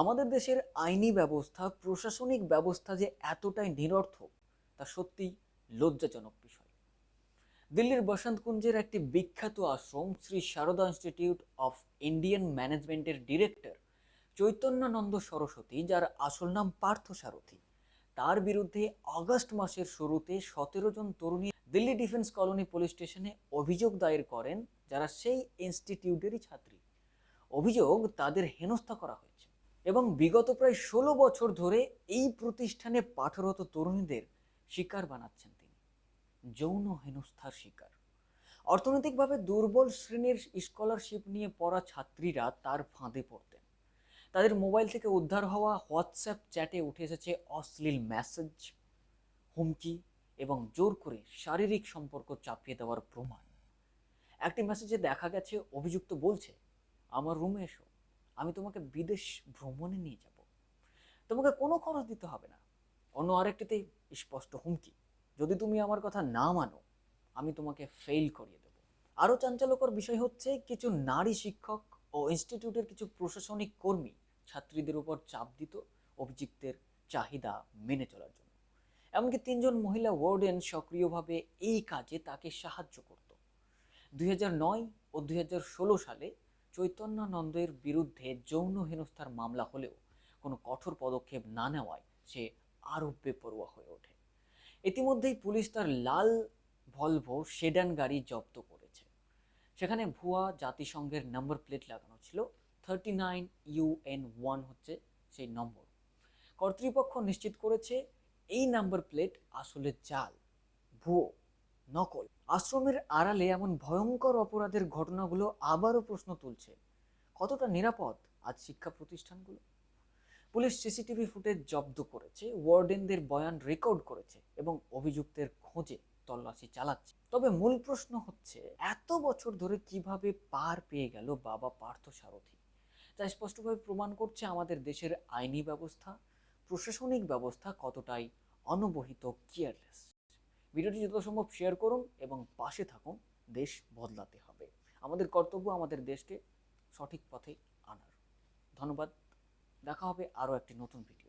আমাদের দেশের আইনি ব্যবস্থা, প্রশাসনিক ব্যবস্থা যে এতটাই নিরর্থক, তা সত্যিই লজ্জাজনক বিষয়। দিল্লির বসন্তকুঞ্জের একটি বিখ্যাত আশ্রম, Shri Sharda institute of Indian ম্যানেজমেন্টের ডিরেক্টর চৈতন্যানন্দ সরস্বতী, যার আসল নাম পার্থ সারথী, তার বিরুদ্ধে আগস্ট মাসের শুরুতে সতেরো জন তরুণী দিল্লি ডিফেন্স কলোনি পুলিশ স্টেশনে অভিযোগ দায়ের করেন, যারা সেই ইনস্টিটিউটেরই ছাত্রী। অভিযোগ তাদের হেনস্থা করা হয়েছে। এবং বিগত প্রায় ষোলো বছর ধরে এই প্রতিষ্ঠানে পাঠরত তরুণীদের শিকার বানাচ্ছেন তিনি। যৌন হেনস্থার শিকার। অর্থনৈতিকভাবে দুর্বল শ্রেণির স্কলারশিপ নিয়ে পড়া ছাত্রীরা তার ফাঁদে পড়তেন। তাদের মোবাইল থেকে উদ্ধার হওয়া হোয়াটসঅ্যাপ চ্যাটে উঠে এসেছে অশ্লীল মেসেজ হুমকি এবং জোর করে শারীরিক সম্পর্ক চাপিয়ে দেওয়ার প্রমাণ। একটি মেসেজে দেখা গেছে, অভিযুক্ত বলছে, আমার রুমে এসো। আমি তোমাকে বিদেশ ভ্রমণে নিয়ে যাব। তোমাকে কোনো খরচ দিতে হবে না। অন্য আরেকটিতে স্পষ্ট হুমকি, যদি তুমি আমার কথা না মানো, আমি তোমাকে ফেল করিয়ে দেবো। আরও চাঞ্চল্যকর বিষয় হচ্ছে, কিছু নারী শিক্ষক ও ইনস্টিটিউটের কিছু প্রশাসনিক কর্মী ছাত্রীদের উপর চাপ দিত অভিযুক্তের চাহিদা মেনে চলার জন্য। এমনকি তিনজন মহিলা ওয়ার্ডেন সক্রিয়ভাবে এই কাজে তাকে সাহায্য করত। দুই ও দুই হাজার ষোলো সালে চৈতন্যানন্দের বিরুদ্ধে যৌন হেনস্থার মামলা হলেও কোনো কঠোর পদক্ষেপ না নেওয়ায় সে আরও বেপরোয়া হয়ে ওঠে। ইতিমধ্যেই পুলিশ তার লাল ভলভো সেডান গাড়ি জব্দ করেছে। সেখানে ভুয়া জাতিসংঘের নাম্বার প্লেট লাগানো ছিল। থার্টি নাইন ইউএন ওয়ান হচ্ছে সেই নম্বর। কর্তৃপক্ষ নিশ্চিত করেছে, এই নাম্বার প্লেট আসলে জাল, ভুয়ো। নকল। আশ্রমের আড়ালে এমন ভয়ঙ্কর অপরাধের ঘটনাগুলো আবারও প্রশ্ন তুলছে। কতটা নিরাপদ আজ শিক্ষা প্রতিষ্ঠানগুলো? পুলিশ সিসিটিভি ফুটেজ জব্দ করেছে, ওয়ার্ডেনদের বয়ান রেকর্ড করেছে এবং অভিযুক্তের খোঁজে তল্লাশি চালাচ্ছে। তবে মূল প্রশ্ন হচ্ছে, এত বছর ধরে কীভাবে পার পেয়ে গেল বাবা পার্থ সারথী? যা স্পষ্টভাবে প্রমাণ করছে আমাদের দেশের আইনি ব্যবস্থা, প্রশাসনিক ব্যবস্থা কতটাই অনবহিত কেয়ারলেস। ভিডিওটি যত সম্ভব শেয়ার করুন এবং পাশে থাকুন, দেশ বদলাতে হবে। আমাদের কর্তব্য আমাদের দেশকে সঠিক পথে আনার। ধন্যবাদ। দেখা হবে আরও একটি নতুন ভিডিও